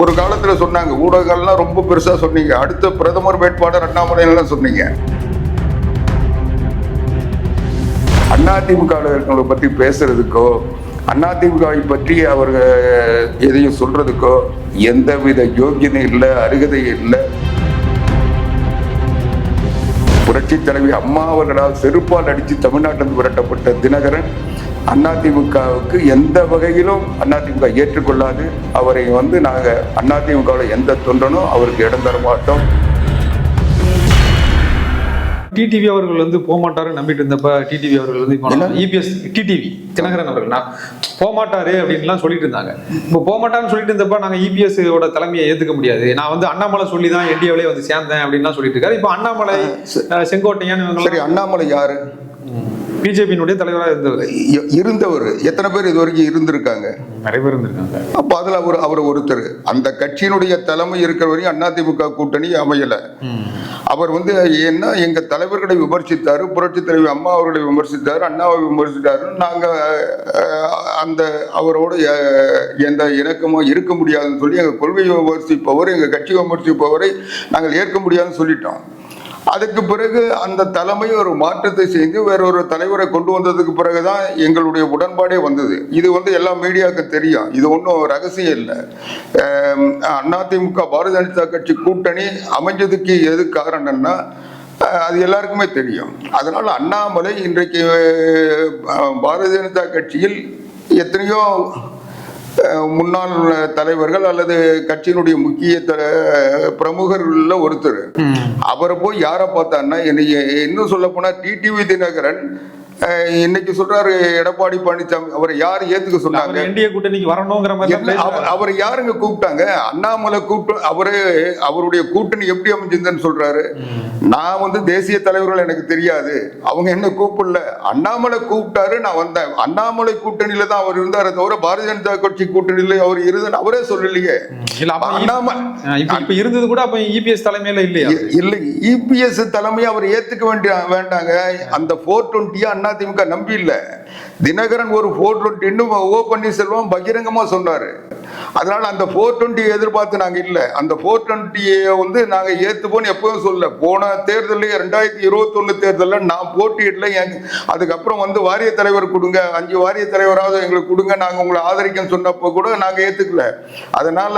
ஒரு காலத்துல சொன்னாங்க ஊடகங்கள்லாம் ரொம்ப பெருசா சொன்னீங்க. அடுத்த பிரதமர் வேட்பாளர் அண்ணாமலைலாம் சொன்னீங்க. அதிமுக பத்தி பேசுறதுக்கோ அதிமுகவை பற்றி அவர் எதையும் சொல்றதுக்கோ எந்தவித யோகியதை இல்லை அருகதை இல்லை. புரட்சி தலைவி அம்மா அவர்களால் செருப்பால் அடித்து தமிழ்நாட்டிலிருந்து விரட்டப்பட்ட தினகரன் அதிமுகவுக்கு எந்த வகையிலும் அதிமுக ஏற்றுக்கொள்ளாது. அவரை வந்து நாங்கள் அதிமுகவில் எந்த தொண்டனும் அவருக்கு இடம் தர மாட்டோம். டிடிவி அவர்கள் வந்து போக மாட்டாரு நம்பிட்டு இருந்தப்ப டிடிவி அவர்கள் வந்து இப்போ? இபிஎஸ் டிடிவி தினகரன் அவர்கள். நான் போக மாட்டாரு அப்படின்லாம் சொல்லிட்டு இருந்தாங்க. இப்போ போக மாட்டாருன்னு சொல்லிட்டு இருந்தப்ப நாங்க இபிஎஸ் ஓட தலைமையை ஏத்துக்க முடியாது. நான் வந்து அண்ணாமலை சொல்லி தான் என்டிஏவிலே வந்து சேர்ந்தேன் அப்படின்லாம் சொல்லிட்டு இருக்காரு. இப்போ அண்ணாமலை செங்கோட்டையன் சரி அண்ணாமலை யாரு? பிஜேபியினுடைய தலைவராக இருந்தவர். இ- இருந்தவர். எத்தனை பேர் இது வரைக்கும் இருந்திருக்காங்க? நிறைய பேர் இருந்திருக்காங்க. அப்போ அதுல அவர் அவர் ஒருத்தர். அந்த கட்சியினுடைய தலைமை இருக்கிற வரையும் அதிமுக கூட்டணி அமையல. அவர் வந்து ஏன்னா எங்க தலைவர்களை விமர்சித்தாரு புரட்சி தலைவி அம்மா அவர்களை விமர்சித்தாரு அண்ணாவை விமர்சித்தாரு. நாங்க அந்த அவரோட எந்த இணக்கமும் இருக்க முடியாதுன்னு சொல்லி எங்க கொள்கையை விமர்சிப்பவர் எங்க கட்சி விமர்சிப்பவரை நாங்கள் ஏற்க முடியாதுன்னு சொல்லிட்டோம். அதுக்கு பிறகு அந்த தலைமை ஒரு மாற்றத்தை செய்து வேறொரு தலைவரை கொண்டு வந்ததுக்கு பிறகுதான் எங்களுடைய உடன்பாடே வந்தது. இது வந்து எல்லா மீடியாவுக்கு தெரியும். இது ஒன்றும் ரகசியம் இல்லை. அதிமுக பாரதிய ஜனதா கட்சி கூட்டணி அமைஞ்சதுக்கு எது காரணம்னா அது எல்லாருக்குமே தெரியும். அதனால அண்ணாமலை இன்றைக்கு பாரதிய ஜனதா கட்சியில் எத்தனையோ முன்னாள் தலைவர்கள் அல்லது கட்சியினுடைய முக்கிய பிரமுகர்கள்ல ஒருத்தர். அவரை போய் யாரை பார்த்தான்னா என்னைய இன்னும் சொல்ல போனா டிடிவி தினகரன் இன்னைக்கு சொல்றாரு எடப்பாடி பழனிசாமி. அவரை யார் ஏத்துக்க சொன்னாங்க? என்டிஏ கூட்டணிக்கு வரணுங்கிற மாதிரி. அவர்- யாருங்க கூப்பிட்டாங்க? அண்ணாமலை கூப்பிட்டு அவரு அவருடைய கூட்டணி எப்படி அமைஞ்சிருந்தேன்னு சொல்றாரு. நான் வந்து தேசிய தலைவர்கள் எனக்கு தெரியாது. அவங்க என்ன கூப்பிடல? அண்ணாமலை கூப்பிட்டாரு நான் வந்தேன். அண்ணாமலை கூட்டணியில தான் அவர் இருந்தாரே தவிர பாரதிய ஜனதா கட்சி கூட்டணியில அவர் இருந்தார் அவரே சொல்லலையே. அண்ணாமலை இருந்தது கூட அப்ப இபிஎஸ் தலைமையில இல்லையா? இல்லை இபிஎஸ் தலைமையை அவர் ஏற்றுக்க வேண்டிய வேண்டாங்க. அந்த ஃபோர் டுவெண்ட்டியா அதிமுக நம்பி இல்லை. தினகரன் ஒரு ஃபோர் டுவெண்ட்டின்னு ஓ பன்னீர்செல்வம் பகிரங்கமாக சொன்னார். அதனால அந்த ஃபோர் டுவெண்ட்டி எதிர்பார்த்து நாங்கள் இல்லை. அந்த ஃபோர் டுவெண்ட்டியை வந்து நாங்க ஏற்றுப்போன்னு எப்பவும் சொல்ல போன தேர்தலில் ரெண்டாயிரத்தி இருபத்தொன்னு தேர்தலில் நான் போட்டியிடல. என் அதுக்கப்புறம் வந்து வாரிய தலைவர் கொடுங்க அஞ்சு வாரிய தலைவராவது எங்களுக்கு கொடுங்க நாங்க உங்களை ஆதரிக்கன்னு சொன்னப்போ கூட நாங்கள் ஏற்றுக்கல அதனால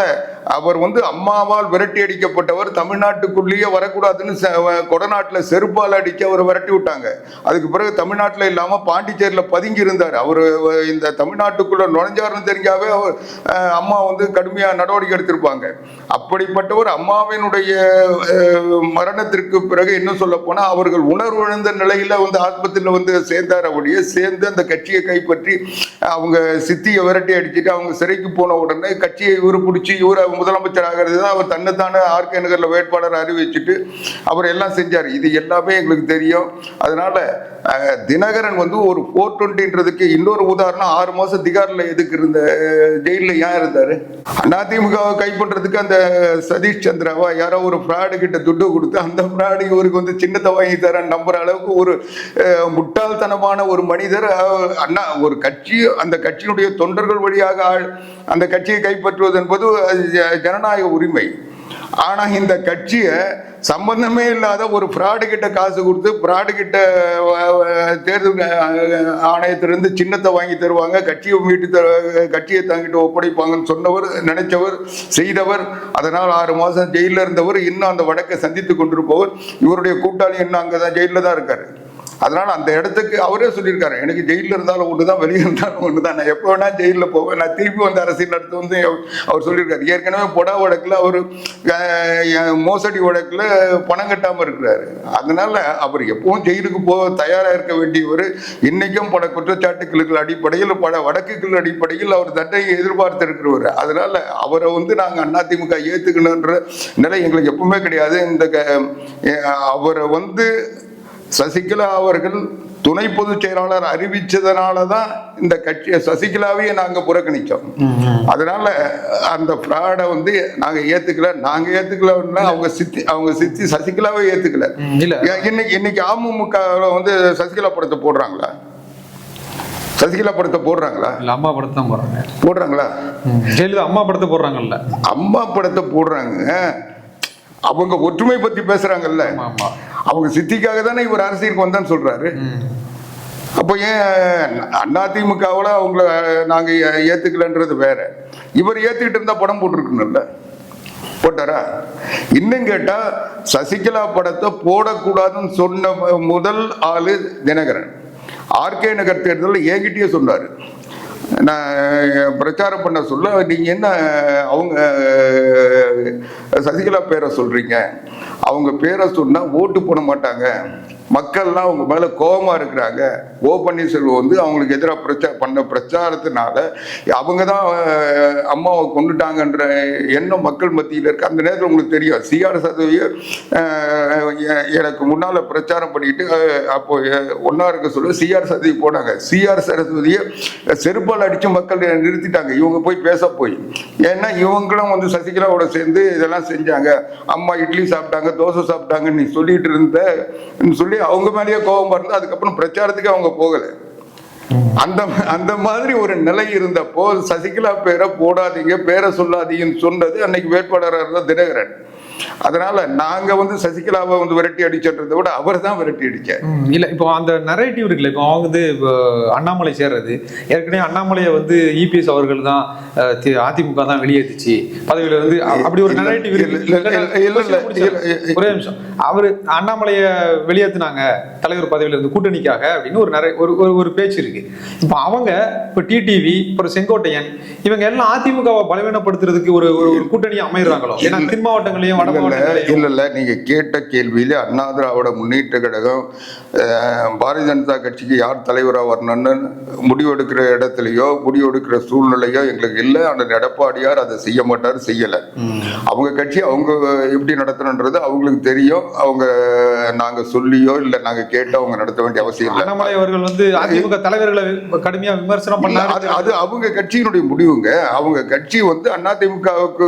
அவர் வந்து அம்மாவால் விரட்டி அடிக்கப்பட்டவர் தமிழ்நாட்டுக்குள்ளேயே வரக்கூடாதுன்னு கொடநாட்டில் செருப்பால் அடிச்சு அவரை விரட்டி விட்டாங்க. அதுக்கு பிறகு தமிழ்நாட்டில் இல்லாமல் பாண்டிச்சேரியில் பதுங்கி இருந்தார். அவர் இந்த தமிழ்நாட்டுக்குள்ளே நுழைஞ்சாருன்னு தெரிஞ்சாவே அவர் அம்மா அம்மா வந்து கடுமையாக நடவடிக்கை எடுத்திருப்பாங்க. அப்படிப்பட்டவர் அம்மாவினுடைய மரணத்திற்கு பிறகு இன்னும் சொல்ல போனால் அவர்கள் உணர்விழந்த நிலையில் வந்து ஆஸ்பத்திரியில் வந்து சேர்ந்தார் அப்படியே சேர்ந்து அந்த கட்சியை கைப்பற்றி அவங்க சித்தியை விரட்டி அடிச்சுட்டு அவங்க சிறைக்கு போன உடனே கட்சியை இவர் பிடிச்சி இவரை முதலமைச்சர் ஆகிறது தான் அவர் தன்னைத்தானே ஆர்கே நகரில் வேட்பாளர் அறிவிச்சுட்டு அவர் எல்லாம் செஞ்சார். இது எல்லாமே எங்களுக்கு தெரியும். அதனால தினகரன் வந்து ஒரு ஃபோர் டுவெண்ட்டின்றதுக்கு இன்னொரு உதாரணம் ஆறு மாதம் திகாரில் எதுக்கு இருந்த ஜெயிலில் ஏன் இருந்தாரு. அதிமுகவை கைப்பற்றதுக்கு அந்த சதீஷ் சந்திராவா யாரோ ஒரு ஃப்ராடு கிட்ட துட்டு கொடுத்து அந்த ஃப்ராடு இவருக்கு வந்து சின்னத்தை வாங்கி தரேன் நம்புற அளவுக்கு ஒரு முட்டாள்தனமான ஒரு மனிதர் அண்ணா ஒரு கட்சி அந்த கட்சியினுடைய தொண்டர்கள் வழியாக ஆள்- அந்த கட்சியை கைப்பற்றுவது என்பது அது ஜனநாயக உரிமை. ஆனால் இந்த கட்சியை சம்பந்தமே இல்லாத ஒரு ஃப்ராடு கிட்ட காசு கொடுத்து ஃப்ராடு கிட்ட தேர்தல் ஆணையத்திலிருந்து சின்னத்தை வாங்கி தருவாங்க. கட்சியை மீட்டு த கட்சியை தாங்கிட்டு ஒப்படைப்பாங்கன்னு சொன்னவர் நினைச்சவர் செய்தவர். அதனால் ஆறு மாதம் ஜெயிலில் இருந்தவர். இன்னும் அந்த வழக்கை சந்தித்து கொண்டிருப்பவர். இவருடைய கூட்டாளி இன்னும் அங்கே தான் ஜெயிலில் தான் இருக்காரு. அதனால அந்த இடத்துக்கு அவரே சொல்லியிருக்காரு எனக்கு ஜெயிலில் இருந்தாலும் ஒன்று தான் வெளியே இருந்தாலும் ஒன்று தான் நான் எப்போ வேணால் ஜெயிலில் போவேன். நான் திருப்பி வந்து அரசியல் நடத்த வந்து அவர் சொல்லியிருக்காரு. ஏற்கனவே பொடா வழக்கில் அவர் மோசடி வழக்கில் பணம் கட்டாமல் இருக்கிறாரு. அதனால அவர் எப்பவும் ஜெயிலுக்கு போக தயாராக இருக்க வேண்டியவர் இன்னைக்கும் பல குற்றச்சாட்டுகளுக்கு அடிப்படையில் பல வழக்குகள் அடிப்படையில் அவர் தண்டனை எதிர்பார்த்து இருக்கிறவர் அதனால அவரை வந்து நாங்கள் அதிமுக ஏற்றுக்கணுன்ற நிலை எங்களுக்கு எப்பவுமே கிடையாது. இந்த க- அவரை வந்து சசிகலா அவர்கள் துணை பொதுச் செயலாளர் அறிவிச்சதுனால தான் இந்த கட்சியை சசிகலாவையே நாங்க புறக்கணிச்சோம். அதனால அந்த ஃப்ராடை வந்து நாங்க ஏத்துக்கல நாங்க ஏத்துக்கலன்னா அவங்க சித்தி அவங்க சித்தி சசிகலாவே ஏத்துக்கல. இன்னைக்கு இன்னைக்கு அமமுக வந்து சசிகலா படத்தை போடுறாங்களா? சசிகலா படத்தை போடுறாங்களா? இல்ல அம்மா படத்தை தான் போடுறாங்க. போடுறாங்களா. ஜெயலலிதா அம்மா படத்தை போடுறாங்கல்ல. அம்மா படத்தை போடுறாங்க. அவங்க ஒற்றுமை பத்தி பேசுறாங்கல்ல. அவங்க சித்திக்காக தானே இவர் அரசியலுக்கு வந்தான்னு சொல்றாரு. அப்போ ஏன் அதிமுகவில் அவங்கள நாங்கள் ஏ- வேற. இவர் ஏற்றுக்கிட்டு இருந்தால் படம் போட்டிருக்கணும்ல. போட்டாரா? இன்னும் கேட்டால் சசிகலா படத்தை போடக்கூடாதுன்னு சொன்ன முதல் ஆளு தினகரன். ஆர்கே நகர் தேர்தலில் என்கிட்டயே சொன்னார். நான் பிரச்சாரம் பண்ண சொல்ல நீங்கள் என்ன அவங்க சசிகலா பேரை சொல்கிறீங்க அவங்க பேரை சொன்னால் ஓட்டு போட மாட்டாங்க. மக்கள்லாம் அவங்க மேலே கோபமாக இருக்கிறாங்க. ஓ பன்னீர்செல்வம் வந்து அவங்களுக்கு எதிராக பிரச்சா பண்ண பிரச்சாரத்தினால அவங்க தான் அம்மாவை கொண்டுட்டாங்கன்ற எண்ணம் மக்கள் மத்தியில் இருக்கு. அந்த நேரத்தில் உங்களுக்கு தெரியும். சிஆர் சதவிய எனக்கு முன்னால் பிரச்சாரம் பண்ணிட்டு அப்போ ஒன்றா இருக்க சொல்ல சிஆர் சதவி போனாங்க. சிஆர் சரஸ்வதியை செருப்பால் அடித்து மக்கள் நிறுத்திட்டாங்க. இவங்க போய் பேச போய். ஏன்னா இவங்களும் வந்து சசிகலாவோட சேர்ந்து இதெல்லாம் செஞ்சாங்க. அம்மா இட்லி சாப்பிட்டாங்க தோசை சாப்பிட்டாங்கன்னு நீ சொல்லிட்டு இருந்த சொல்லி அவங்க மேலேயே கோபம் இருந்து அதுக்கப்புறம் பிரச்சாரத்துக்கு அவங்க போகல. அந்த அந்த மாதிரி ஒரு நிலை இருந்தப்போ சசிகலா பேரை போடாதீங்க பேரை சொல்லாதீங்கன்னு சொன்னது அன்னைக்கு வேட்பாளராக இருந்த தினகரன். அதனால நாங்க வந்து சசிகலாவை வந்து விரட்டி அடிச்சன்றதை விட அவர் தான் விரட்டி அடிச்சார். இல்ல இப்போ அந்த நரேட்டிவ் இருக்குல்ல இப்போ அவங்க வந்து அண்ணாமலை சேர்றது ஏற்கனவே அண்ணாமலையை வந்து இபிஎஸ் அவர்கள் தான் அதிமுக தான் வெளியேற்றுச்சு. பதவியில அ- அப்படி ஒரு நரேட்டிவ். ஒரே நிமிஷம். அவரு அண்ணாமலைய வெளியேத்துனாங்க தலைவர் பதவியில இருந்து கூட்டணிக்காக அப்படின்னு ஒரு நிறைய ஒரு ஒரு- பேச்சு இருக்கு. இப்போ அவங்க இப்போ டிடிவி அப்புறம் செங்கோட்டையன் இவங்க எல்லாம் அதிமுகவை பலவீனப்படுத்துறதுக்கு ஒரு ஒரு கூட்டணியை அமைறாங்களோ ஏன்னா தென் மாவட்டங்களையும் வட இல்ல இல்ல இல்ல நீங்க கேட்ட கேள்வியில அண்ணா திராவிட முன்னேற்ற கழகம் பாரதிய ஜனதா கட்சிக்கு யார் தலைவரா வரணும்னு முடிவெடுக்கிற இடத்துலயோ முடிவெடுக்கிற சூழ்நிலையோ எங்களுக்கு இல்லை. ஆனால் எடப்பாடியார் அதை செய்ய மாட்டார் செய்யல. அவங்க கட்சி அவங்க எப்படி நடத்தணுன்றது அவங்களுக்கு தெரியும். அவங்க நாங்க சொல்லியோ இல்ல நாங்க கேட்டோ அவங்க நடத்த வேண்டிய அவசியம் இல்லை. அண்ணாமலை அவர்கள் வந்து அதிமுக தலைவர்களை கடுமையா விமர்சனம் இல்ல, அது அது அவங்க கட்சியினுடைய முடிவுங்க. அவங்க கட்சி வந்து அதிமுகவுக்கு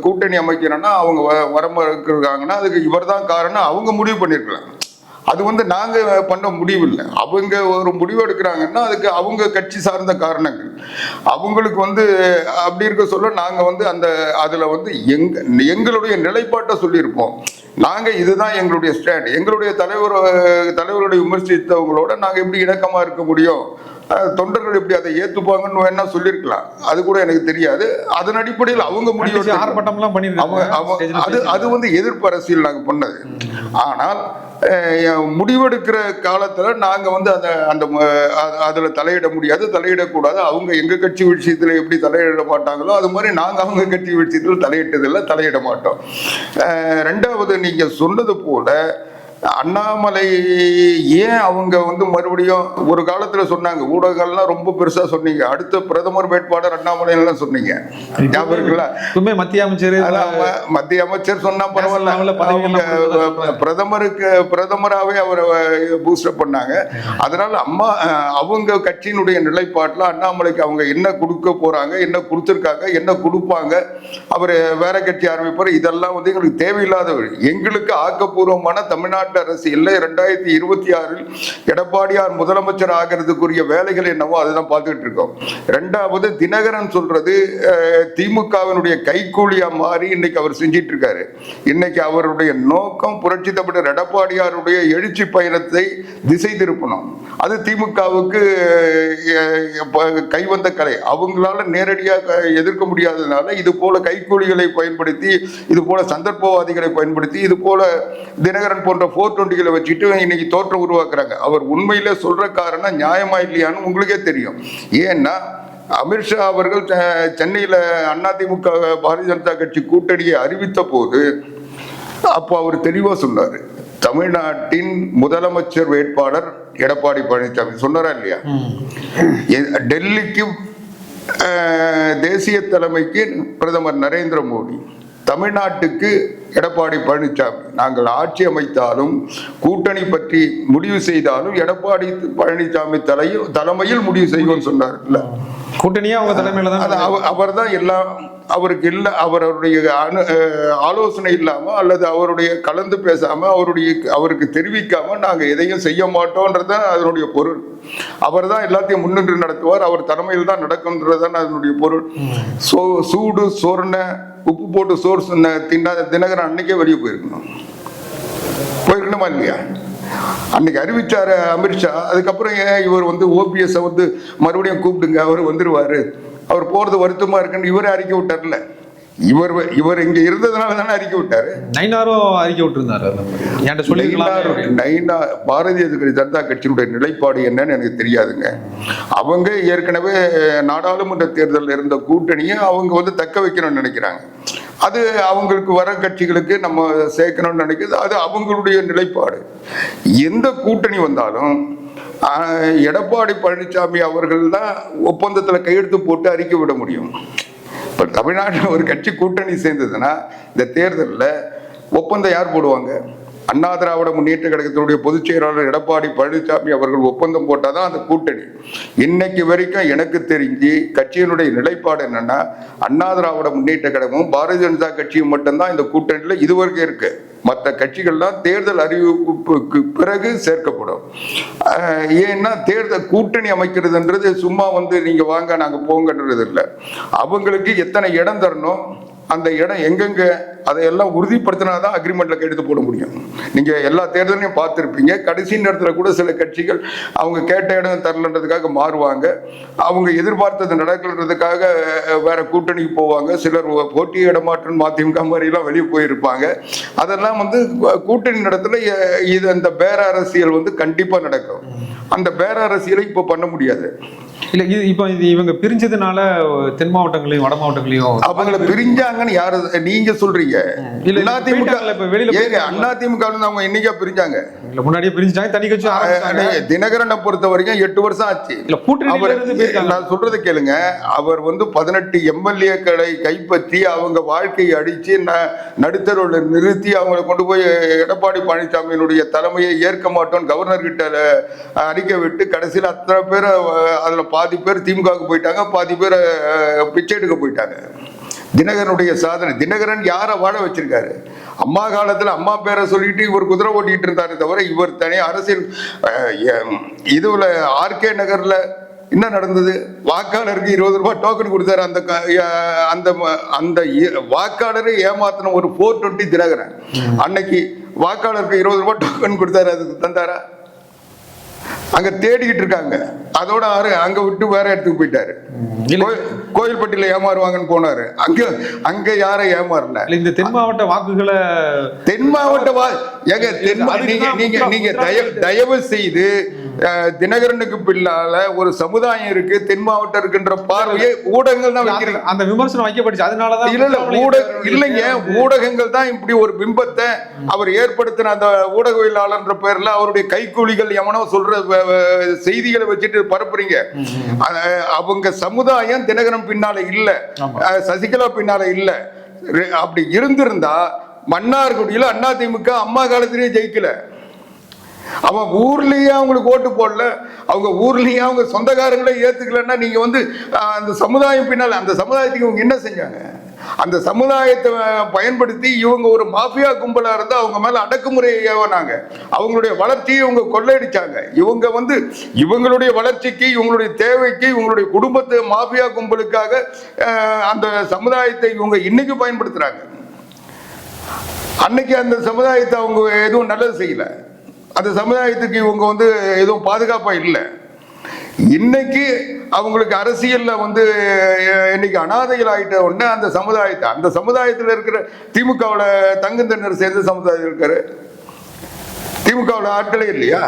கூட்டணி அமைக்கிறோன்னா அவங்க வ- வரம இருக்கிறாங்கன்னா அதுக்கு இவர்தான் காரணம். அவங்க முடிவு பண்ணியிருக்கலாம் அது வந்து நாங்கள் பண்ண முடிவில்லை. அவங்க ஒரு முடிவு எடுக்கிறாங்கன்னா அதுக்கு அவங்க கட்சி சார்ந்த காரணங்கள். அவங்களுக்கு வந்து அப்படி இருக்க சொல்ல நாங்கள் வந்து அந்த அதில் வந்து எங் எங்களுடைய நிலைப்பாட்டை சொல்லியிருப்போம். நாங்கள் இதுதான் எங்களுடைய ஸ்டாண்ட் எங்களுடைய தலைவர் தலைவருடைய விமர்சித்தவங்களோட நாங்கள் எப்படி இணக்கமாக இருக்க முடியும். தொண்டர்கள் எப்படி அதை ஏத்துப்பாங்கன்னு வேணா சொல்லியிருக்கலாம் அது கூட எனக்கு தெரியாது. அதன் அடிப்படையில் அவங்க முடிவு அடிச்சு எடுத்திருக்காங்க. ஆர்ப்பாட்டம் எல்லாம் அவங்க அவங்க பண்ணிருக்காங்க அது அது வந்து எதிர்ப்பு அரசியல் நாங்க பண்ணது. ஆனால் முடிவெடுக்கிற காலத்துல நாங்க வந்து அந்த அந்த அதுல தலையிட முடியாது தலையிடக்கூடாது. அவங்க எங்க கட்சி விஷயத்துல எப்படி தலையிட மாட்டாங்களோ அது மாதிரி நாங்க அவங்க கட்சி விஷயத்துல தலையிட்டதில்லை தலையிட மாட்டோம். ரெண்டாவது நீங்க சொன்னது போல அண்ணாமலை ஏன் அவங்க வந்து மறுபடியும் ஒரு காலத்துல சொன்னாங்க ஊடகங்கள்லாம் ரொம்ப பெருசா சொன்னீங்க. அடுத்த பிரதமர் வேட்பாளர் அண்ணாமலை எல்லாம் சொன்னீங்க. ஞாபகம் இருக்குல்ல? மத்திய அமைச்சர் மத்திய அமைச்சர் சொன்னா பரவாயில்ல. பிரதமருக்கு பிரதமராகவே அவரை பூஸ்டப் பண்ணாங்க. அதனால அம்மா அவங்க கட்சியினுடைய நிலைப்பாட்டில் அண்ணாமலைக்கு அவங்க என்ன கொடுக்க போறாங்க என்ன கொடுத்துருக்காங்க என்ன கொடுப்பாங்க அவர் வேற கட்சி ஆரம்பிப்பார் இதெல்லாம் வந்து எங்களுக்கு தேவையில்லாத வழி. எங்களுக்கு ஆக்கப்பூர்வமான தமிழ்நாட்டு அரசியல்ல ரெண்டாயிரத்தி இருபத்தி ஆறில் எடப்பாடியார் முதலமைச்சர் ஆகிறதுக்குரிய வேலைகள் என்னவோ அதுதான் பார்த்துக்கிட்டு இருக்கோம். ரெண்டாவது தினகரன் சொல்றது திமுகவினுடைய கைக்கூலியா மாறி இன்னைக்கு அவர் செஞ்சிட்டு இருக்காரு. இன்னைக்கு அவருடைய நோக்கம் புரட்சி தமிழர் எடப்பாடியாருடைய எழுச்சி பயணத்தை திசை திருப்பணும். அது திமுகவுக்கு கைவந்த கலை. அவங்களால நேரடியாக எதிர்க்க முடியாததுனால இது போல கைக்கூலிகளை பயன்படுத்தி இது போல சந்தர்ப்பவாதிகளை பயன்படுத்தி இது போல தினகரன் போன்ற ஃபோர் டுவெண்ட்டிகளை வச்சுட்டு இன்னைக்கு தோற்றம் உருவாக்குறாங்க. அவர் உண்மையிலே சொல்ற காரணம் நியாயமா இல்லையான்னு உங்களுக்கே தெரியும். ஏன்னா அமித்ஷா அவர்கள் சென்னையில அதிமுக பாரதிய ஜனதா கட்சி கூட்டணியை அறிவித்த போது அப்போ அவர் தெளிவா சொன்னார். தமிழ்நாட்டின் முதலமைச்சர் வேட்பாளர் எடப்பாடி பழனிசாமி. சொன்னாரா இல்லையா? டெல்லிக்கு தேசிய தலைமைக்கு பிரதமர் நரேந்திர மோடி. தமிழ்நாட்டுக்கு எடப்பாடி பழனிசாமி நாங்கள் ஆட்சி அமைத்தாலும் கூட்டணி பற்றி முடிவு செய்தாலும் எடப்பாடி பழனிசாமி தலையில் தலைமையில் முடிவு செய்வோம் சொன்னார்ல. கூட்டணியே அவங்க தலைமையில அது தான் அவ- அவர்தான் எல்லாம் அவருக்கு இல்ல அவருடைய அனு ஆலோசனை இல்லாம அல்லது அவருடைய கலந்து பேசாம அவருடைய அவருக்கு தெரிவிக்காம நாங்க எதையும் செய்ய மாட்டோம்ன்றது தான் அதனுடைய பொருள். அவர் தான் எல்லாத்தையும் முன்னின்று நடத்துவார் அவர் தலைமையில் தான் நடக்கும்ன்றது தான் அதனுடைய பொருள். சோ சூடு சோர்ண உப்பு போட்டு சோறு தின்னா தினகரன் அன்னைக்கே வெளியே போயிருக்கணும். போயிருக்கணுமா இல்லையா? அன்னைக்கு அறிவிச்சாரு அமித்ஷா அதுக்கப்புறம் ஏன் இவர் வந்து ஓபிஎஸ் வந்து மறுபடியும் கூப்பிடுங்க அவர் வந்துருவாரு. அவர் போறது வருத்தமா இருக்குன்னு இவரே அறிக்கை விட்டார்ல. இவர் இவர் இங்க இருந்ததுனால தானே அறிக்கை விட்டாரு? நைனாரும் அறிக்கை விட்டுருந்தாரு. என்கிட்ட சொல்லிருக்கலாம். நைனா- பாரதிய ஜனதா கட்சியினுடைய நிலைப்பாடு என்னன்னு எனக்கு தெரியாதுங்க. அவங்க ஏற்கனவே நாடாளுமன்ற தேர்தலில் இருந்த கூட்டணியை அவங்க வந்து தக்க வைக்கணும்னு நினைக்கிறாங்க. அது அவங்களுக்கு வர கட்சிகளுக்கு நம்ம சேர்க்கணும்னு நினைக்கிறது அது அவங்களுடைய நிலைப்பாடு. எந்த கூட்டணி வந்தாலும் எடப்பாடி பழனிசாமி அவர்கள் தான் ஒப்பந்தத்தில் கையெழுத்து போட்டு அறிக்கை விட முடியும். இப்போ தமிழ்நாட்டில் ஒரு கட்சி கூட்டணி சேர்ந்ததுன்னா இந்த தேர்தலில் ஒப்பந்தம் யார் போடுவாங்க? அண்ணா திராவிட முன்னேற்ற கழகத்தினுடைய பொதுச் செயலாளர் எடப்பாடி பழனிசாமி அவர்கள் ஒப்பந்தம் போட்டால் தான் அந்த கூட்டணி. இன்னைக்கு வரைக்கும் எனக்கு தெரிஞ்சு கட்சியினுடைய நிலைப்பாடு என்னன்னா அண்ணா திராவிட முன்னேற்ற கழகமும் பாரதிய ஜனதா கட்சியும் மட்டும்தான் இந்த கூட்டணியில் இதுவரைக்கும் இருக்குது மற்ற கட்சிகள்லாம் தேர்தல் அறிவிப்புக்கு பிறகு சேர்க்கப்படும். ஏன்னா தேர்தல் கூட்டணி அமைக்கிறதுன்றது சும்மா வந்து நீங்க வாங்க நாங்க போங்கன்றது இல்லை அவங்களுக்கு எத்தனை இடம் தரணும்? அந்த இடம் எங்கெங்கே அதையெல்லாம் உறுதிப்படுத்தினாதான் அக்ரிமெண்ட்ல கையெழுத்து போட முடியும். நீங்க எல்லா தேர்தலையும் பார்த்துருப்பீங்க. கடைசி நேரத்தில் கூட சில கட்சிகள் அவங்க கேட்ட இடம் தரலன்றதுக்காக மாறுவாங்க. அவங்க எதிர்பார்த்தது நடக்கலன்றதுக்காக வேற கூட்டணிக்கு போவாங்க. சிலர் போட்டி இடமாற்றம் மதிமுக மாதிரிலாம் வெளியே போயிருப்பாங்க. அதெல்லாம் வந்து கூட்டணி நடத்துல இது அந்த பேர அரசியல் வந்து கண்டிப்பாக நடக்கும். அந்த பேர அரசியலை இப்போ பண்ண முடியாது. இல்ல இது இப்போ இது இவங்க பிரிஞ்சதுனால தென் மாவட்டங்களையும் வட மாவட்டங்களையும் அவங்கள பிரிஞ்சாங்கன்னு யாரு நீங்க சொல்றீங்க? இல்ல, அதிமுக இப்ப வெளியில ஏங்க ல இருந்து அவங்க என்னைக்கா பிரிஞ்சாங்க. இல்ல முன்னாடியே பிரிஞ்சுட்டாங்க தனி கட்சி தினகரனை பொறுத்த வரைக்கும் எட்டு வருஷம் ஆச்சு. இல்ல போயிருக்காங்க. நான் சொல்றது கேளுங்க. அவர் வந்து பதினெட்டு எம்எல்ஏக்களை கைப்பற்றி அவங்க வாழ்க்கையை அடிச்சு ந- நடுத்தருவில் நிறுத்தி அவங்களை கொண்டு போய் எடப்பாடி பழனிசாமியினுடைய தலைமையை ஏற்க மாட்டோம் கவர்னர் கிட்ட அறிக்கை விட்டு கடைசியில் அத்தனை பேர் அதுல பாதி பேர் திமுகவுக்கு போயிட்டாங்க பாதி பேர் பிச்சை எடுக்க போயிட்டாங்க. தினகரனுடைய சாதனை தினகரன் யாரை வாழ வச்சிருக்காரு? அம்மா காலத்துல அம்மா பேரை சொல்லிட்டு இவர் குதிரை ஓட்டிட்டு இருந்தாரு தவிர இவர் தனியா அரசியல் இதுல ஆர்கே நகர்ல என்ன நடந்தது? வாக்காளருக்கு இருபது ரூபாய் டோக்கன் கொடுத்தாரு அந்த அந்த அந்த வாக்காளரை ஏமாத்தின ஒரு ஃபோர் டுவெண்ட்டி தினகரன். அன்னைக்கு வாக்காளருக்கு இருபது ரூபாய் டோக்கன் கொடுத்தாரு அதுக்கு தந்தாரா? அங்க தேடிக்கிட்டு இருக்காங்க. அதோட ஆறு அங்க விட்டு வேற இடத்துக்கு போயிட்டாரு. கோயில்பட்டியில ஏமாறுவாங்கன்னு போனாரு. அங்க அங்க யாரை ஏமாறல? இந்த தென் மாவட்ட வாக்குகளை தென் மாவட்ட வா ஏங்க தென் நீங்க நீங்க நீங்க தயவு. தயவு செய்து தினகரனுக்கு பின்னால ஒரு சமுதாயம் இருக்கு தென் மாவட்டம் இருக்குன்ற பார்வையை ஊடகங்கள் தான் வைக்கிறீங்க. அந்த- விமர்சனம் வைக்கப்பட்டுச்சு அதனாலதான் இல்ல இல்ல ஊடக இல்லைங்க ஊடகங்கள் தான் இப்படி ஒரு பிம்பத்தை அவர் ஏற்படுத்தின அந்த ஊடகவியலாளர்ன்ற பேர்ல அவருடைய கைக்கூலிகள் எவனோ சொல்ற செய்திகளை வச்சுட்டு பரப்புறீங்க. அவங்க சமுதாயம் தினகரன் பின்னால இல்ல. சசிகலா பின்னால இல்ல. அப்படி இருந்திருந்தா மன்னார்குடியில அதிமுக அம்மா காலத்திலேயே ஜெயிக்கல. அவன் ஊர்லயே அவங்களுக்கு ஓட்டு போடல. அவங்க ஊர்லயே அவங்க சொந்தக்காரங்களே ஏத்துக்கலன்னா நீங்க வந்து அந்த சமுதாயம் பின்னால அந்த சமுதாயத்துக்கு இவங்க என்ன செஞ்சாங்க? அந்த சமுதாயத்தை பயன்படுத்தி இவங்க ஒரு மாஃபியா கும்பலா இருந்து அவங்க மேல அடக்குமுறை ஏவனாங்க. அவங்களுடைய வளர்ச்சியை இவங்க கொள்ளையடிச்சாங்க. இவங்க வந்து இவங்களுடைய வளர்ச்சிக்கு இவங்களுடைய தேவைக்கு இவங்களுடைய குடும்பத்து மாஃபியா கும்பலுக்காக அந்த சமுதாயத்தை இவங்க இன்னைக்கு பயன்படுத்துறாங்க. அன்னைக்கு அந்த சமுதாயத்தை அவங்க எதுவும் நல்லது செய்யல. அந்த சமுதாயத்துக்கு இவங்க வந்து எதுவும் பாதுகாப்பாக இல்லை. இன்னைக்கு அவங்களுக்கு அரசியல்ல வந்து இன்னைக்கு அனாதைகள் ஆயிட்ட உடனே அந்த சமுதாயத்தை அந்த சமுதாயத்தில் இருக்கிற திமுகவில் தங்குந்தனர் சேர்ந்த சமுதாயம் இருக்காரு. திமுகவில் ஆட்களே இல்லையா?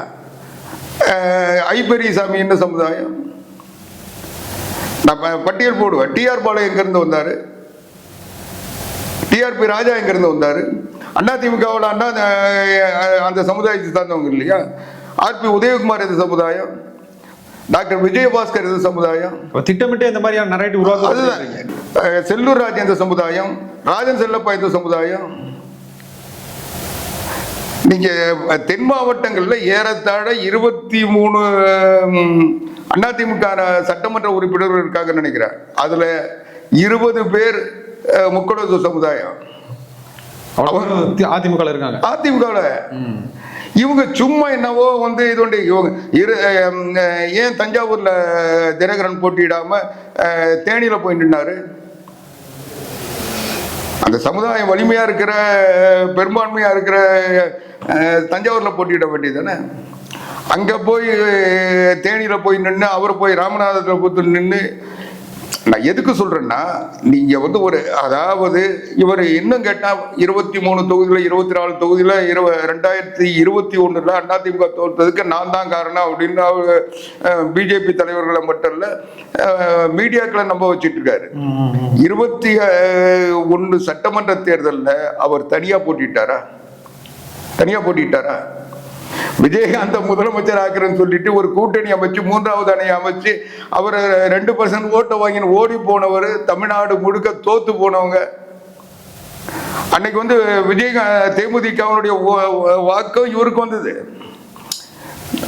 ஐபெரியசாமி என்ன சமுதாயம். நான் பட்டியல் போடுவேன். டிஆர் பாளையம் எங்கேருந்து வந்தார்? டிஆர்பி ராஜா எங்கேருந்து வந்தார்? அண்ணா திமுகவில் அண்ணா அந்த சமுதாயத்தை சார்ந்தவங்க இல்லையா? ஆர்பி உதயகுமார் எந்த சமுதாயம்? டாக்டர் விஜயபாஸ்கர் எந்த சமுதாயம்? திட்டமிட்டே இந்த மாதிரியான நரேட்டிவ் அதுதான். உருவாக்க அஹ், செல்லூர் ராஜ் எந்த சமுதாயம்? ராஜன் செல்லப்பா எந்த சமுதாயம்? நீங்க தென் மாவட்டங்கள்ல ஏறத்தாழ இருபத்தி மூணு அதிமுக சட்டமன்ற உறுப்பினர்கள் இருக்காங்கன்னு நினைக்கிறேன். அதுல இருபது பேர் முக்கொடசு சமுதாயம். அதிமுக இருக்காங்க. அதிமுக இவங்க சும்மா என்னவோ வந்து இது ஒன்று இவங்க இரு ஏன் தஞ்சாவூர்ல தினகரன் போட்டியிடாம தேனியில போய் நின்னாரு? அந்த சமுதாயம் வலிமையா இருக்கிற பெரும்பான்மையா இருக்கிற தஞ்சாவூர்ல போட்டியிட வேண்டியது தானே அங்க போய் தேனியில போய் நின்று அவர் போய் ராமநாதத்துல போய் நின்று நான் எதுக்கு சொல்றேன்னா நீங்க வந்து ஒரு அதாவது இவர் இன்னும் கேட்டா இருபத்தி மூணு தொகுதியில இருபத்தி நாலு தொகுதியில இருவ ரெண்டாயிரத்தி இருபத்தி ஒண்ணுல அதிமுக தோற்றதுக்கு நான் தான் காரணம் அப்படின்னு அவர் பிஜேபி தலைவர்களை மட்டும் இல்ல மீடியாக்களை நம்ப வச்சிட்டு இருக்காரு. இருபத்தி ஒன்று சட்டமன்ற தேர்தல்ல அவர் தனியா போட்டிட்டாரா? தனியா போட்டிட்டாரா? விஜயகாந்த முதலமைச்சர் ஆக்குறேன்னு சொல்லிட்டு ஒரு கூட்டணி அமைச்சு மூன்றாவது அணை அமைச்சு அவர் ரெண்டு பர்சன்ட் ஓட்டை வாங்கின்னு ஓடி போனவர் தமிழ்நாடு முழுக்க தோத்து போனவங்க. அன்னைக்கு வந்து விஜய் தேமுதிகவனுடைய வாக்கும் இவருக்கு வந்தது.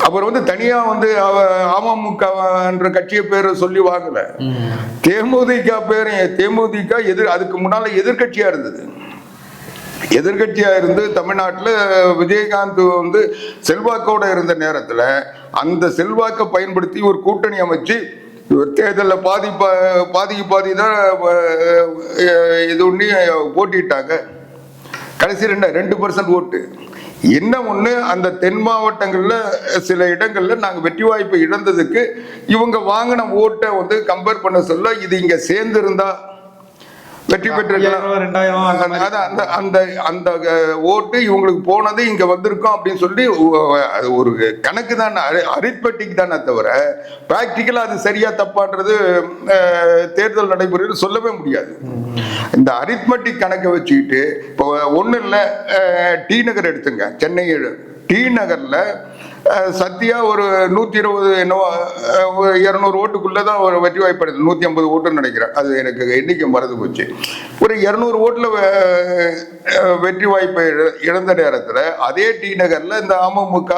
அவர் வந்து தனியா வந்து அமமுக என்ற கட்சியை பேரை சொல்லி வாங்கல. தேமுதிக பேர் தேமுதிக எதிர் அதுக்கு முன்னால எதிர்க்கட்சியா இருந்தது. எதிர்க்கட்சியா இருந்து தமிழ்நாட்டில் விஜயகாந்த் வந்து செல்வாக்கோட இருந்த நேரத்தில் அந்த செல்வாக்கை பயன்படுத்தி ஒரு கூட்டணி அமைச்சு தேர்தலில் பாதி பா- பாதிக்கு பாதி தான் இது ஒண்ணி போட்டிட்டாங்க கடைசி ரெண்டு ரெண்டு பர்சன்ட் ஓட்டு. என்ன ஒண்ணு அந்த தென் மாவட்டங்கள்ல சில இடங்கள்ல நாங்க வெற்றி வாய்ப்பை இழந்ததுக்கு இவங்க வாங்கின ஓட்டை வந்து கம்பேர் பண்ண சொல்ல இது இங்க சேர்ந்து இருந்தா வெற்றி பெற்றிருக்கலாம். அந்த அந்த அந்த ஓட்டு இவங்களுக்கு போனது இங்க வந்திருக்கோம் அப்படின்னு சொல்லி ஒரு கணக்கு தான் அரித்மெட்டிக் தானே தவிர பிராக்டிக்கலா அது சரியா தப்பான்றது தேர்தல் நடைமுறையில் சொல்லவே முடியாது. இந்த அரித்மெட்டிக் கணக்கை வச்சுக்கிட்டு இப்போ ஒன்றும் இல்லை டி நகர் எடுத்துங்க சென்னை டி நகர்ல சத்யா ஒரு நூத்தி இருபது என்னவோ இரநூறு ஓட்டுக்குள்ள தான் ஒரு வெற்றி வாய்ப்பு எடுத்து நூத்தி ஐம்பது ஓட்டுன்னு நினைக்கிறேன். அது எனக்கு எண்ணிக்கை மறந்து போச்சு. ஒரு இரநூறு ஓட்டுல வெற்றி வாய்ப்பை இழ- இழந்த நேரத்துல அதே டி நகர்ல இந்த அமமுக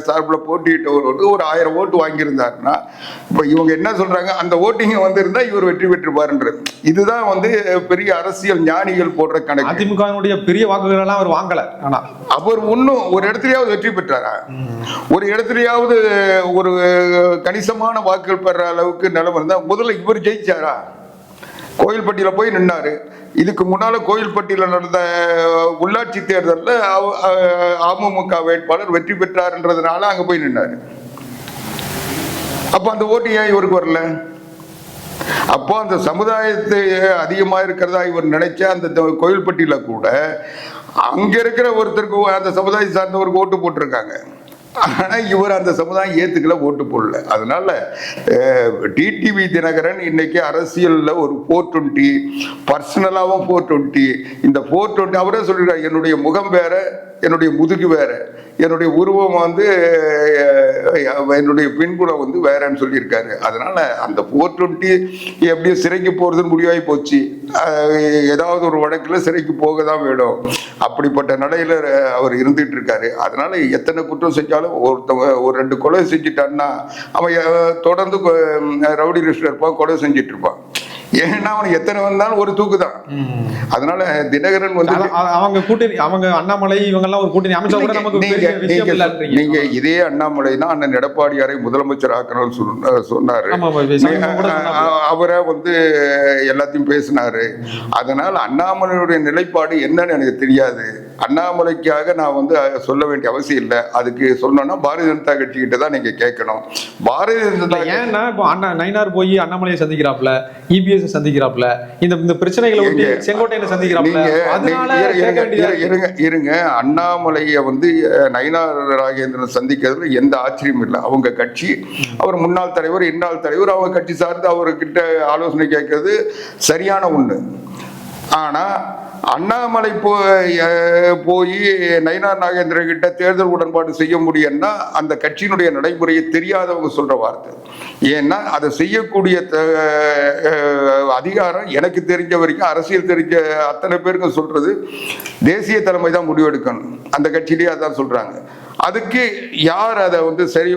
சார்பில் போட்டியிட்ட ஒரு ஆயிரம் ஓட்டு வாங்கியிருந்தாருன்னா இப்போ இவங்க என்ன சொல்றாங்க? அந்த ஓட்டிங்க வந்திருந்தா இவர் வெற்றி பெற்றுப்பாருன்றது. இதுதான் வந்து பெரிய அரசியல் ஞானிகள் போடுற கணக்கு. அதிமுகவினுடைய பெரிய வாக்குகள் எல்லாம் அவர் வாங்கல. ஆனா அவர் ஒன்றும் ஒரு இடத்துலயாவது வெற்றி பெற்றாரா? ஒரு இடத்துலயாவது ஒரு கணிசமான வாக்குகள் பெற அளவுக்கு நிலைமை இருந்தா முதல்ல இவர் ஜெயிச்சாரா? கோயில்பட்டியில போய் நின்னாரு. இதுக்கு முன்னால கோயில்பட்டியில நடந்த உள்ளாட்சி தேர்தலில் அமமுக வேட்பாளர் வெற்றி பெற்றார்ன்றதுனால அங்க போய் நின்னாரு. அப்ப அந்த ஓட்டு ஏன் இவருக்கு வரல? அப்போ அந்த சமுதாயத்தை அதிகமா இருக்கிறதா இவர் நினைச்ச அந்த த- கோயில்பட்டியில கூட அங்க இருக்கிற ஒருத்தருக்கு அந்த சமுதாயம் சார்ந்தவருக்கு ஓட்டு போட்டிருக்காங்க. ஆனால் இவர் அந்த சமுதாயம் ஏத்துக்கல ஓட்டு போடல. அதனால டிடிவி தினகரன் இன்னைக்கு அரசியலில் ஒரு ஃபோர் டுவெண்ட்டி பர்சனலாகவும் ஃபோர் டுவெண்ட்டி இந்த ஃபோர் டுவெண்ட்டி அவரே சொல்லிருக்காரு என்னுடைய முகம் வேற என்னுடைய முதுகு வேற. என்னுடைய உருவம் வந்து என்னுடைய பின்புலம் வந்து வேறன்னு சொல்லியிருக்காரு. அதனால அந்த ஃபோர் டுவெண்ட்டி எப்படியும் சிறைக்கு போறதுன்னு முடிவாகி போச்சு. ஏதாவது ஒரு வழக்கில் சிறைக்கு போக தான் வேணும். அப்படிப்பட்ட நடையில அவர் இருந்துட்டு இருக்காரு. அதனால எத்தனை குற்றம் செஞ்சாலும் ஒருத்தவங்க ஒரு ரெண்டு கொலை செஞ்சுட்டான்னா அவன் தொடர்ந்து ரவுடி லிஸ்ட்ல இருப்பான் கொலை செஞ்சுட்டு இருப்பான் ஏன்னா அவனுக்கு எத்தனை வந்தாலும் ஒரு தூக்கு தான் அதனால தினகரன் வந்து அவங்க கூட்டணி அவங்க அண்ணாமலை இவங்க எல்லாம் ஒரு கூட்டணி அமைச்சா கூட நமக்கு நீங்க- இதே அண்ணாமலை தான் அண்ணன் எடப்பாடியாரை முதலமைச்சர் ஆக்கணும்னு சொன்ன- சொன்னாரு. அவரை வந்து எல்லாத்தையும் பேசினாரு. அதனால அண்ணாமலையுடைய நிலைப்பாடு என்னன்னு எனக்கு தெரியாது. அண்ணாமலைக்காக நான் வந்து சொல்ல வேண்டிய அவசியம் இல்லை. அதுக்கு சொல்லணும்னா பாரதிய ஜனதா கட்சி கிட்ட தான் நீங்க கேட்கணும். பாரதிய ஜனதா ஏன்னா இப்போ அண்ணா நயினார் போய் அண்ணாமலையை சந்திக்கிறாப்ல இபிஎஸ் சந்திக்கிறாப்ல இந்த இந்த பிரச்சனைகளை எங்க? செங்கோட்டையனை சந்திக்கிறாப்ல அதனால இருங்க, இருங்க அண்ணாமலையை வந்து நயினார் ராகேந்திரன் சந்திக்கிறதுல எந்த ஆச்சரியமும் இல்லை. அவங்க கட்சி அவர் முன்னாள் தலைவர் இன்னாள் தலைவர் அவங்க கட்சி சார்ந்து அவர்கிட்ட ஆலோசனை கேட்கறது சரியான ஒண்ணு. ஆனா அண்ணாமலை போ போய் நயினார் நாகேந்திரன் கிட்ட தேர்தல் உடன்பாடு செய்ய முடியும்னா அந்த கட்சியினுடைய நடைமுறையை தெரியாதவங்க சொல்ற வார்த்தை. ஏன்னா அதை செய்யக்கூடிய த- அதிகாரம் எனக்கு தெரிஞ்ச வரைக்கும் அரசியல் தெரிஞ்ச அத்தனை பேருக்கு சொல்றது தேசிய தலைமை தான் முடிவெடுக்கணும். அந்த கட்சியிலேயே அதான் சொல்றாங்க. அதுக்கு யார் அதை வந்து சரி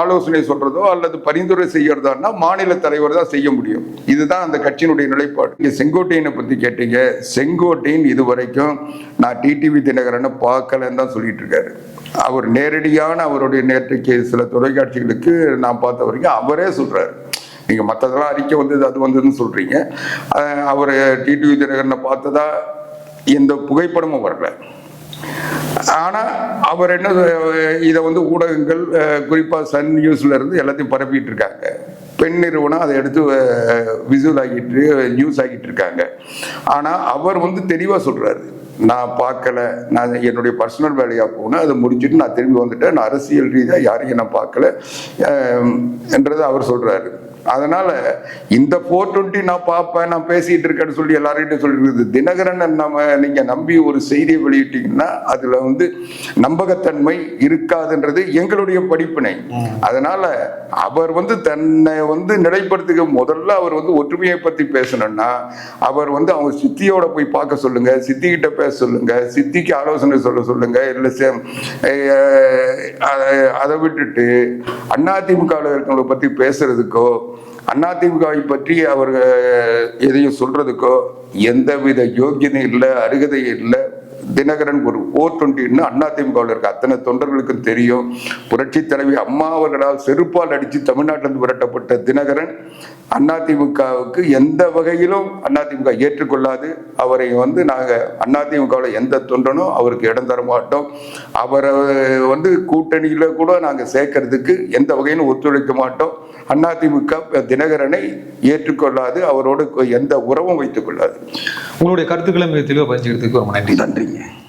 ஆலோசனை சொல்றதோ அல்லது பரிந்துரை செய்யறதான்னா மாநில தலைவர் தான் செய்ய முடியும். இதுதான் அந்த கட்சியினுடைய நிலைப்பாடு. நீங்க செங்கோட்டையனை பத்தி கேட்டீங்க. செங்கோட்டையன் இது வரைக்கும் நான் டிடிவி தினகரனை பார்க்கலன்னு தான் சொல்லிட்டு இருக்காரு. அவர் நேரடியான அவருடைய நேற்றைக்கு சில தொலைக்காட்சிகளுக்கு நான் பார்த்த வரைக்கும் அவரே சொல்றாரு. நீங்க மற்றதெல்லாம் அறிக்கை வந்தது அது வந்ததுன்னு சொல்றீங்க. அவர் டிடிவி தினகரனை பார்த்ததா எந்த புகைப்படமும் வரல. ஆனால் அவர் என்ன இதை வந்து ஊடகங்கள் குறிப்பாக சன் நியூஸ்ல இருந்து எல்லாத்தையும் பரப்பிட்டு இருக்காங்க. பெண் நிறுவனம் அதை எடுத்து விசுவல் ஆகிட்டு நியூஸ் ஆகிட்டு இருக்காங்க. ஆனால் அவர் வந்து தெளிவாக சொல்றாரு. நான் பார்க்கல நான் என்னுடைய பர்சனல் வேலையாக போனேன் அதை முடிச்சுட்டு நான் திரும்பி வந்துட்டேன். நான் அரசியல் ரீதியாக யாரையும் நான் பார்க்கல என்றதை அவர் சொல்றாரு. அதனால இந்த ஃபோர் டுவெண்ட்டி நான் பார்ப்பேன் நான் பேசிட்டு இருக்கேன்னு சொல்லி எல்லார்கிட்டும் சொல்லிருக்குது. தினகரன் நம்ம நீங்க நம்பி ஒரு செய்தியை வெளியிட்டீங்கன்னா அதுல வந்து நம்பகத்தன்மை இருக்காதுன்றது எங்களுடைய படிப்பினை. அதனால அவர் வந்து தன்னை வந்து நிலைப்படுத்துக முதல்ல அவர் வந்து ஒற்றுமையை பத்தி பேசணும்னா அவர் வந்து அவங்க சித்தியோட போய் பார்க்க சொல்லுங்க சித்தி கிட்ட பேச சொல்லுங்க சித்திக்கு ஆலோசனை சொல்ல சொல்லுங்க இல்ல அதை விட்டுட்டு அதிமுக இருக்கிறவங்களை பத்தி பேசுறதுக்கோ அதிமுகவை பற்றி அவர் எதையும் சொல்றதுக்கோ எந்தவித யோகியதையும் இல்லை அருகதை இல்லை. தினகரன் ஒரு ஓர் டுவெண்ட்டின்னு அதிமுகவில் இருக்க அத்தனை தொண்டர்களுக்கும் தெரியும். புரட்சி தலைவி அம்மா அவர்களால் செருப்பால் அடித்து தமிழ்நாட்டிலிருந்து விரட்டப்பட்ட தினகரன் அதிமுகவுக்கு எந்த வகையிலும் அதிமுக ஏற்றுக்கொள்ளாது. அவரை வந்து நாங்கள் அதிமுகவில் எந்த தொண்டனும் அவருக்கு இடம் தர மாட்டோம். அவரை வந்து கூட்டணியில் கூட நாங்கள் சேர்க்கறதுக்கு எந்த வகையிலும் ஒத்துழைக்க மாட்டோம். அதிமுக தினகரனை ஏற்றுக்கொள்ளாது அவரோடு எந்த உறவும் வைத்துக் கொள்ளாது. உங்களுடைய கருத்துக்களை மிக தெளிவாக பதிஞ்சுக்கிறதுக்கு ரொம்ப நன்றி. Yeah.